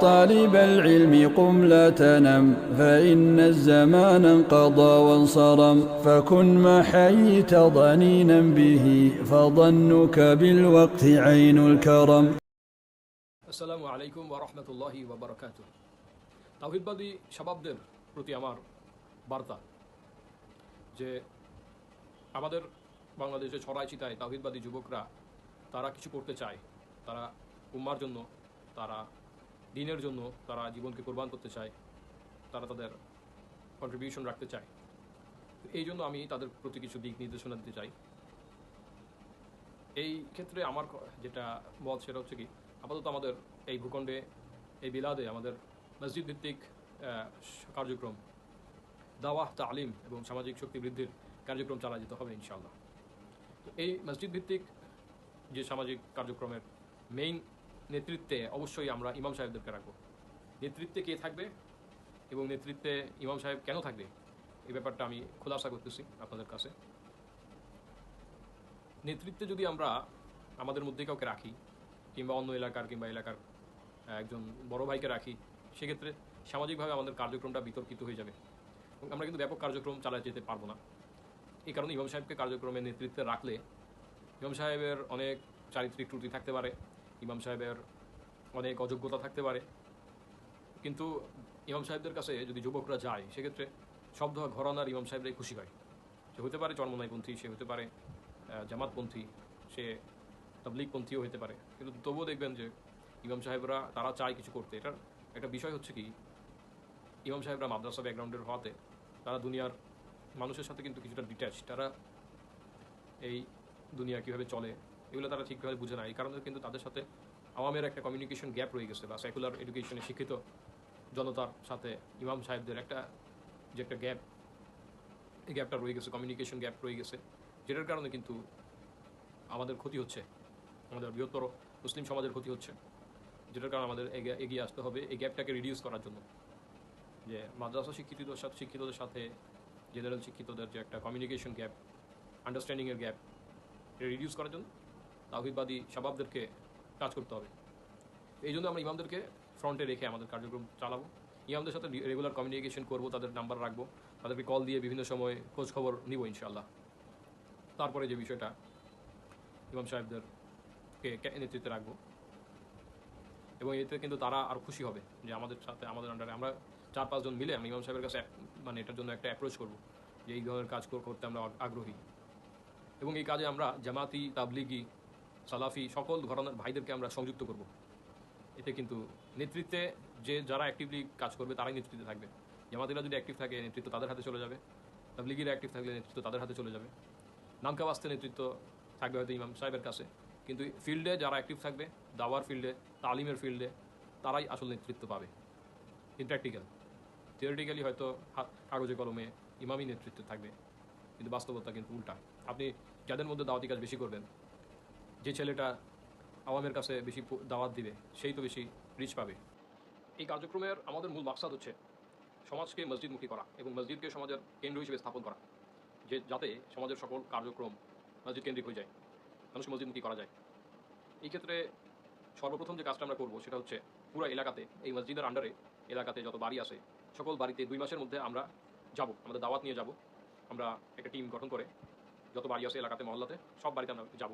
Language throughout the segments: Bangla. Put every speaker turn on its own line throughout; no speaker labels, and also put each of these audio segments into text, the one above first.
طالب العلم قم لا تنم فإن الزمان انقضى وانصرم فكن ما حييت ضنينا به فظنك بالوقت عين الكرم
আসসালামু আলাইকুম ওয়া রাহমাতুল্লাহি ওয়া বারাকাতুহ তাওহীদবাদী শাবাবদের প্রতি আমার বার্তা যে আমাদের বাংলাদেশে ছড়াই ছিটায় তাওহীদবাদী যুবকরা তারা কিছু করতে চায় তারা উম্মার জন্য তারা দিনের জন্য তারা জীবনকে কোরবান করতে চায়, তারা তাদের কন্ট্রিবিউশন রাখতে চায়। এই জন্য আমি তাদের প্রতি কিছু দিক নির্দেশনা দিতে চাই। এই ক্ষেত্রে আমার যেটা মত সেটা হচ্ছে কি, আপাতত আমাদের এই ভূখণ্ডে, এই বিলাদে আমাদের মসজিদ ভিত্তিক কার্যক্রম, দাওয়াহ, তালিম এবং সামাজিক শক্তি বৃদ্ধির কার্যক্রম চালা যেতে হবে ইনশাআল্লাহ। তো এই মসজিদ ভিত্তিক যে সামাজিক কার্যক্রমের মেইন নেতৃত্বে অবশ্যই আমরা ইমাম সাহেবদেরকে রাখব। নেতৃত্বে কে থাকবে এবং নেতৃত্বে ইমাম সাহেব কেন থাকবে, এই ব্যাপারটা আমি খোলাসা করতেছি আপনাদের কাছে। নেতৃত্বে যদি আমরা আমাদের মধ্যে কাউকে রাখি, কিংবা অন্য এলাকার, কিংবা এলাকার একজন বড় ভাইকে রাখি, সেক্ষেত্রে সামাজিকভাবে আমাদের কার্যক্রমটা বিতর্কিত হয়ে যাবে। এবং আমরা কিন্তু ব্যাপক কার্যক্রম চালিয়ে যেতে পারব না। এই কারণে ইমাম সাহেবকে কার্যক্রমের নেতৃত্বে রাখলে ইমাম সাহেবের অনেক চারিত্রিক ত্রুটি থাকতে পারে ইমাম সাহেবের অনেক অযোগ্যতা থাকতে পারে। কিন্তু ইমাম সাহেবদের কাছে যদি যুবকরা যায়, সেক্ষেত্রে সব ঘরানার ইমাম সাহেবরাই খুশি হয়। সে হতে পারে চরমনাইপন্থী, সে হতে পারে জামাতপন্থী, সে তাবলিগপন্থীও হতে পারে। কিন্তু তবুও দেখবেন যে ইমাম সাহেবরা তারা চায় কিছু করতে। এটার একটা বিষয় হচ্ছে কি, ইমাম সাহেবরা মাদ্রাসা ব্যাকগ্রাউন্ডের হওয়াতে তারা দুনিয়ার মানুষের সাথে কিন্তু কিছুটা ডিট্যাচ তারা এই দুনিয়া কীভাবে চলে এগুলো তারা ঠিকভাবে বুঝে না। এই কারণে কিন্তু তাদের সাথে আওয়ামের একটা কমিউনিকেশন গ্যাপ রয়ে গেছে বা সেকুলার এডুকেশনে শিক্ষিত জনতার সাথে ইমাম সাহেবদের একটা যে একটা গ্যাপ এই গ্যাপটা রয়ে গেছে কমিউনিকেশন গ্যাপ রয়ে গেছে, যেটার কারণে কিন্তু আমাদের ক্ষতি হচ্ছে। আমাদের বৃহত্তর মুসলিম সমাজের ক্ষতি হচ্ছে, যেটার কারণে আমাদের এগিয়ে- আসতে হবে এই গ্যাপটাকে রিডিউস করার জন্য। যে মাদ্রাসা শিক্ষিতদের সাথে শিক্ষিতদের সাথে জেনারেল শিক্ষিতদের যে একটা কমিউনিকেশন গ্যাপ আন্ডারস্ট্যান্ডিংয়ের গ্যাপ এটা রিডিউস করার জন্য তাহিদবাদী শাবাবদেরকে কাজ করতে হবে। এই জন্য আমরা ইমামদেরকে ফ্রন্টে রেখে আমাদের কার্যক্রম চালাবো। ইমামদের সাথে রেগুলার কমিউনিকেশন করব, তাদের নাম্বার রাখব, তাদেরকে কল দিয়ে বিভিন্ন সময় খোঁজ খবর নিব ইনশাআল্লাহ। তারপরে যে বিষয়টা ইমাম সাহেবদেরকে নেতৃত্বে রাখব। এবং এতে কিন্তু তারা আর খুশি হবে যে আমাদের সাথে, আমাদের আন্ডারে আমরা চার পাঁচজন মিলে আমি ইমাম সাহেবের কাছে মানে এটার জন্য একটা অ্যাপ্রোচ করব যে এই ধরনের কাজ করতে আমরা আগ্রহী। এবং এই কাজে আমরা জামাতি তাবলিগি সালাফি সকল ঘরানার ভাইদেরকে আমরা সংযুক্ত করব। এতে কিন্তু নেতৃত্বে যে যারা অ্যাক্টিভলি কাজ করবে তারাই নেতৃত্বে থাকবে। জামাতিরা যদি অ্যাক্টিভ থাকে, নেতৃত্ব তাদের হাতে চলে যাবে। তাবলিগিরা অ্যাক্টিভ থাকলে নেতৃত্ব তাদের হাতে চলে যাবে। নামকা বাস্তে নেতৃত্ব থাকবে হয়তো ইমাম সাহেবের কাছে। কিন্তু ফিল্ডে যারা অ্যাক্টিভ থাকবে, দাওয়ার ফিল্ডে তালিমের ফিল্ডে তারাই আসল নেতৃত্ব পাবে। ইন প্র্যাকটিক্যাল থিওরিটিক্যালি হয়তো কাগজে কলমে ইমামই নেতৃত্বে থাকবে। কিন্তু বাস্তবতা কিন্তু উল্টা। আপনি যাদের মধ্যে দাওয়াতি কাজ বেশি করবেন যে ছেলেটা আওয়ামের কাছে বেশি দাওয়াত দিবে, সেই তো বেশি রিচ পাবে। এই কার্যক্রমের আমাদের মূল মাকসাদ হচ্ছে সমাজকে মসজিদমুখী করা এবং মসজিদকে সমাজের কেন্দ্র হিসেবে স্থাপন করা, যে যাতে সমাজের সকল কার্যক্রম মসজিদ কেন্দ্রিক হয়ে যায়, মানুষকে মসজিদমুখী করা যায়। এই ক্ষেত্রে সর্বপ্রথম যে কাজটা আমরা করব সেটা হচ্ছে পুরো এলাকাতে, এই মসজিদের আন্ডারে এলাকাতে যত বাড়ি আছে, সকল বাড়িতে দুই মাসের মধ্যে আমরা যাব, আমাদের দাওয়াত নিয়ে যাব। আমরা একটা টিম গঠন করে যত বাড়ি আছে এলাকাতে, মহল্লাতে, সব বাড়িতে আমরা যাব।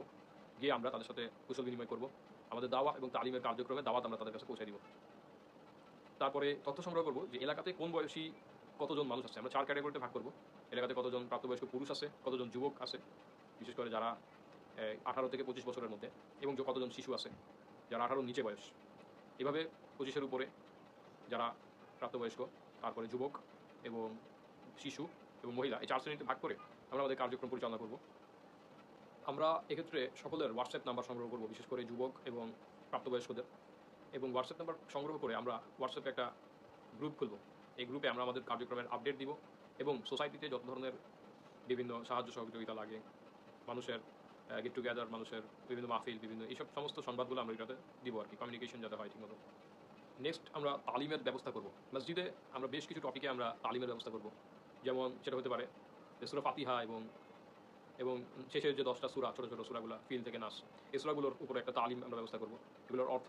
গিয়ে আমরা তাদের সাথে কুশল বিনিময় করব। আমাদের দাওয়া এবং তালিমের কার্যক্রমে দাওয়াত আমরা তাদের কাছে পৌঁছে দিব। তারপরে তথ্য সংগ্রহ করব যে এলাকাতে কোন বয়সী কতজন মানুষ আছে। আমরা চার ক্যাটাগরিতে ভাগ করব। এলাকাতে কতজন প্রাপ্তবয়স্ক পুরুষ আছে, কতজন যুবক আছে, বিশেষ করে যারা আঠারো থেকে পঁচিশ বছরের মধ্যে, এবং কতজন শিশু আছে, যারা আঠারোর নিচে বয়স। এভাবে পঁচিশের উপরে যারা প্রাপ্তবয়স্ক, তারপরে যুবক এবং শিশু এবং মহিলা, এই চার শ্রেণীতে ভাগ করে আমরা আমাদের কার্যক্রম পরিচালনা করব। আমরা এক্ষেত্রে সকলের হোয়াটসঅ্যাপ নাম্বার সংগ্রহ করব, বিশেষ করে যুবক এবং প্রাপ্তবয়স্কদের। এবং হোয়াটসঅ্যাপ নাম্বার সংগ্রহ করে আমরা হোয়াটসঅ্যাপে একটা গ্রুপ খুলব। এই গ্রুপে আমরা আমাদের কার্যক্রমের আপডেট দিব এবং সোসাইটিতে যত ধরনের বিভিন্ন সাহায্য সহযোগিতা লাগে, মানুষের গেট টুগেদার মানুষের বিভিন্ন মাহফিল, বিভিন্ন এইসব সমস্ত সংবাদগুলো আমরা এটাতে দিব আর কি কমিউনিকেশন যাতে হয় ঠিকমতো। নেক্সট আমরা তালিমের ব্যবস্থা করব। মসজিদে আমরা বেশ কিছু টপিকে আমরা তালিমের ব্যবস্থা করব। যেমন সেটা হতে পারে সুরা ফাতিহা এবং এবং শেষের যে দশটা সুরা, ছোটো ছোটো সুরাগুলো, ফিল থেকে নাস, এই সুরাগুলোর উপরে একটা তালিম আমরা ব্যবস্থা করব। এগুলোর অর্থ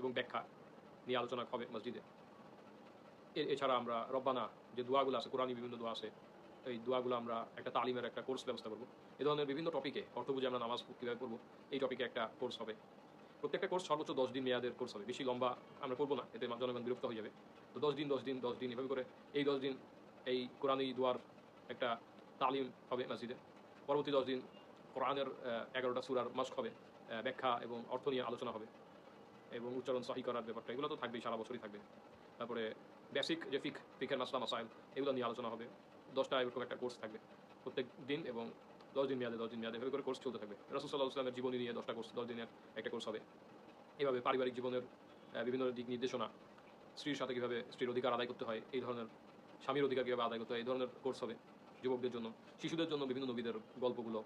এবং ব্যাখ্যা নিয়ে আলোচনা হবে মসজিদে। এছাড়া আমরা রব্বানা যে দোয়াগুলো আছে কোরআনী বিভিন্ন দোয়া আছে, এই দোয়াগুলো আমরা একটা তালিমের একটা কোর্স ব্যবস্থা করব। এ ধরনের বিভিন্ন টপিকে অর্থ বুঝে আমরা নামাজ কীভাবে করব এই টপিকে একটা কোর্স হবে। প্রত্যেকটা কোর্স সর্বোচ্চ দশ দিন মেয়াদের কোর্স হবে। বেশি লম্বা আমরা করব না, এতে জনগণ বিরক্ত হয়ে যাবে। তো দশ দিন দশ দিন দশ দিন এভাবে করে এই দশ দিন এই কোরআনী দোয়ার একটা তালিম হবে মসজিদে। পরবর্তী দশ দিন কোরআনের এগারোটা সুরার মাস্ক হবে ব্যাখ্যা এবং অর্থ নিয়ে আলোচনা হবে এবং উচ্চারণ সহি করার ব্যাপারটা, এগুলো তো থাকবেই, সারা বছরই থাকবে। তারপরে বেসিক যে ফিক ফিকের মাসলা, মাসাইল, এগুলো নিয়ে আলোচনা হবে। দশটা এরকম একটা কোর্স থাকবে প্রত্যেক দিন এবং দশ দিন মেয়াদে, দশ দিন মেয়াদে, এভাবে করে কোর্স চলতে থাকবে। রসুল্লাহ ইসলামের জীবনী নিয়ে দশটা কোর্স দশ দিনের একটা কোর্স হবে। এভাবে পারিবারিক জীবনের বিভিন্ন দিক নির্দেশনা, স্ত্রীর সাথে কীভাবে স্ত্রীর অধিকার আদায় করতে হয়, এই ধরনের, স্বামীর অধিকার কীভাবে আদায় করতে হয়, এই ধরনের কোর্স হবে। যুবকদের জন্য, শিশুদের জন্য বিভিন্ন নবীদের গল্পগুলো,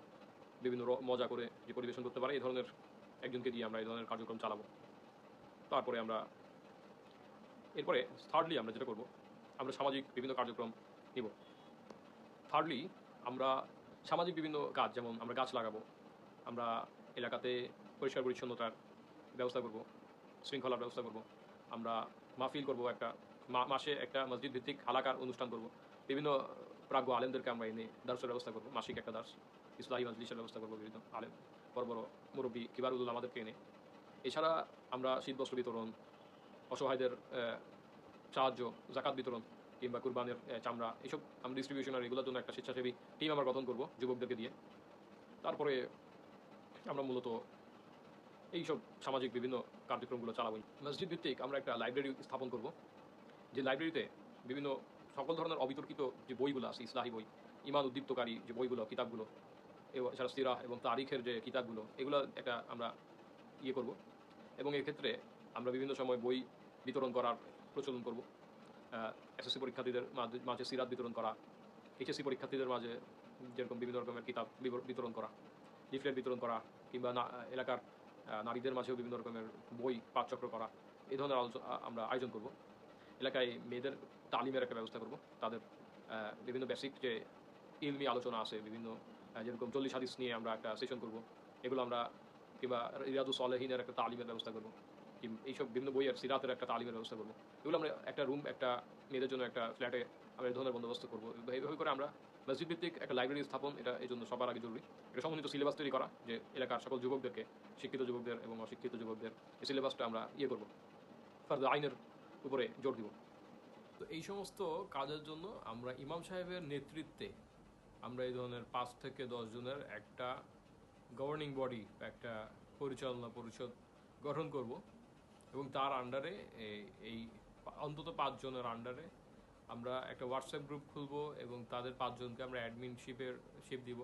বিভিন্ন মজা করে যে পরিবেশন করতে পারে, এই ধরনের একজনকে দিয়ে আমরা এই ধরনের কার্যক্রম চালাবো। তারপরে আমরা, এরপরে থার্ডলি আমরা যেটা করব, আমরা সামাজিক বিভিন্ন কার্যক্রম নিব। থার্ডলি আমরা সামাজিক বিভিন্ন কাজ, যেমন আমরা গাছ লাগাবো, আমরা এলাকাতে পরিষ্কার পরিচ্ছন্নতার ব্যবস্থা করব, শৃঙ্খলার ব্যবস্থা করব, আমরা মাহফিল করব একটা মাসে একটা মসজিদ ভিত্তিক হালাকার অনুষ্ঠান করব, বিভিন্ন প্রাজ্ঞ আলেমদেরকে আমরা এনে দার্সের ব্যবস্থা করব, মাসিক একটা দার্স, ইসলাহী মজলিসের ব্যবস্থা করব বিভিন্ন আলেম, বড় বড় মুরব্বী কিবারুল আমাদেরকে এনে। এছাড়া আমরা শীত শীতবস্ত্র বিতরণ, অসহায়দের সাহায্য, জাকাত বিতরণ কিংবা কুরবানের চামড়া এইসব আমরা ডিস্ট্রিবিউশন আর এগুলোর জন্য একটা স্বেচ্ছাসেবী টিম আমরা গঠন করব যুবকদেরকে দিয়ে। তারপরে আমরা মূলত এইসব সামাজিক বিভিন্ন কার্যক্রমগুলো চালাবই মসজিদ ভিত্তিক আমরা একটা লাইব্রেরি স্থাপন করব। যে লাইব্রেরিতে বিভিন্ন সকল ধরনের অবিতর্কিত যে বইগুলো আছে, ইসলাহী বই ইমান উদ্দীপ্তকারী যে বইগুলো, কিতাবগুলো এবং এছাড়া সিরা এবং তারিখের যে কিতাবগুলো, এগুলো একটা আমরা ইয়ে করব। এবং এক্ষেত্রে আমরা বিভিন্ন সময় বই বিতরণ করার প্রচলন করব। এসএসসি পরীক্ষার্থীদের মাঝে- সিরাত বিতরণ করা, এইচএসসি পরীক্ষার্থীদের মাঝে যেরকম বিভিন্ন রকমের কিতাব বিতরণ করা, লিফলেট বিতরণ করা, কিংবা এলাকার নারীদের মাঝেও বিভিন্ন রকমের বই পাঠচক্র করা এই ধরনের আলোচনা আমরা আয়োজন করব। এলাকায় মেয়েদের তালিমের একটা ব্যবস্থা করব। তাদের বিভিন্ন বেসিক যে ইলমি আলোচনা আছে, বিভিন্ন যেরকম চল্লিশ হাদিস নিয়ে আমরা একটা সেশন করব। এগুলো আমরা কিংবা রিয়াদু সলেহিনের একটা তালিমের ব্যবস্থা করব। এইসব বিভিন্ন বইয়ের সিরাতের একটা তালিমের ব্যবস্থা করব। এগুলো আমরা একটা রুম একটা মেয়েদের জন্য একটা ফ্ল্যাটে আমরা ধরনের বন্দোবস্ত করব। এইভাবে করে আমরা মসজিদ ভিত্তিক একটা লাইব্রেরি স্থাপন, এটা এই জন্য সবার আগে জরুরি। এটা সমন্বিত সিলেবাস তৈরি করা, যে এলাকার সকল যুবকদেরকে, শিক্ষিত যুবকদের এবং অশিক্ষিত যুবকদের, এই সিলেবাসটা আমরা ইয়ে করব। ফার্দ আইনের উপরে জোর দিব। তো এই সমস্ত কাজের জন্য আমরা ইমাম সাহেবের নেতৃত্বে আমরা এই ধরনের পাঁচ থেকে দশ জনের একটা গভর্নিং বডি একটা পরিচালনা পরিষদ গঠন করব এবং তার আন্ডারে এই অন্তত পাঁচজনের আন্ডারে আমরা একটা হোয়াটসঅ্যাপ গ্রুপ খুলব এবং তাদের পাঁচজনকে আমরা অ্যাডমিনশিপের শিপ দিব।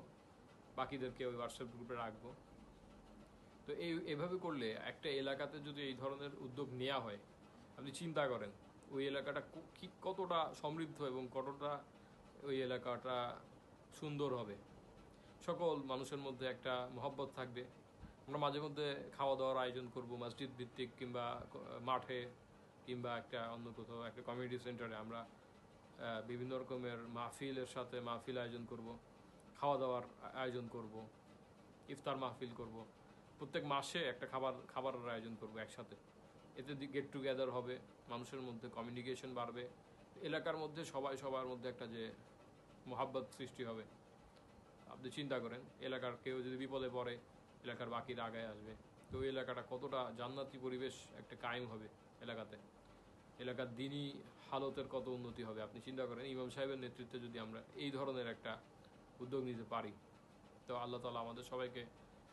বাকিদেরকে ওই হোয়াটসঅ্যাপ গ্রুপে রাখব। তো এই, এভাবে করলে একটা এলাকাতে যদি এই ধরনের উদ্যোগ নেওয়া হয় আপনি চিন্তা করেন, ওই এলাকাটা কি কতটা সমৃদ্ধ এবং কতটা ওই এলাকাটা সুন্দর হবে। সকল মানুষের মধ্যে একটা মহব্বত থাকবে। আমরা মাঝে মধ্যে খাওয়া দাওয়ার আয়োজন করব মসজিদ ভিত্তিক কিংবা মাঠে কিংবা একটা অন্য কোথাও, একটা কমিউনিটি সেন্টারে আমরা বিভিন্ন রকমের মাহফিলের সাথে মাহফিল আয়োজন করব খাওয়া দাওয়ার আয়োজন করব, ইফতার মাহফিল করব। প্রত্যেক মাসে একটা খাবার, খাবারের আয়োজন করব একসাথে। এতে গেট টুগেদার হবে, মানুষের মধ্যে কমিউনিকেশন বাড়বে। এলাকার মধ্যে সবাই, সবার মধ্যে একটা যে মোহাব্বত সৃষ্টি হবে। আপনি চিন্তা করেন, এলাকার কেউ যদি বিপদে পড়ে, এলাকার বাকিরা আগায় আসবে। তো ওই এলাকাটা কতটা জান্নাতি পরিবেশ একটা কায়েম হবে এলাকাতে। এলাকার দিনই হালতের কত উন্নতি হবে, আপনি চিন্তা করেন। ইমাম সাহেবের নেতৃত্বে যদি আমরা এই ধরনের একটা উদ্যোগ নিতে পারি, তো আল্লাহ তালা আমাদের সবাইকে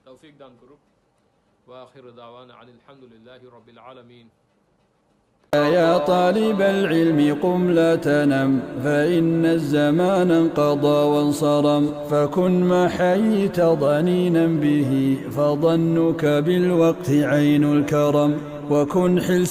তৌফিক দান করুক। وآخر دعوانا عن الحمد لله رب العالمين.
يا طالب العلم قم لا تنم فإن الزمان انقضى وانصرم فكن ما حييت ضنينا به فظنك بالوقت عين الكرم وكن حلس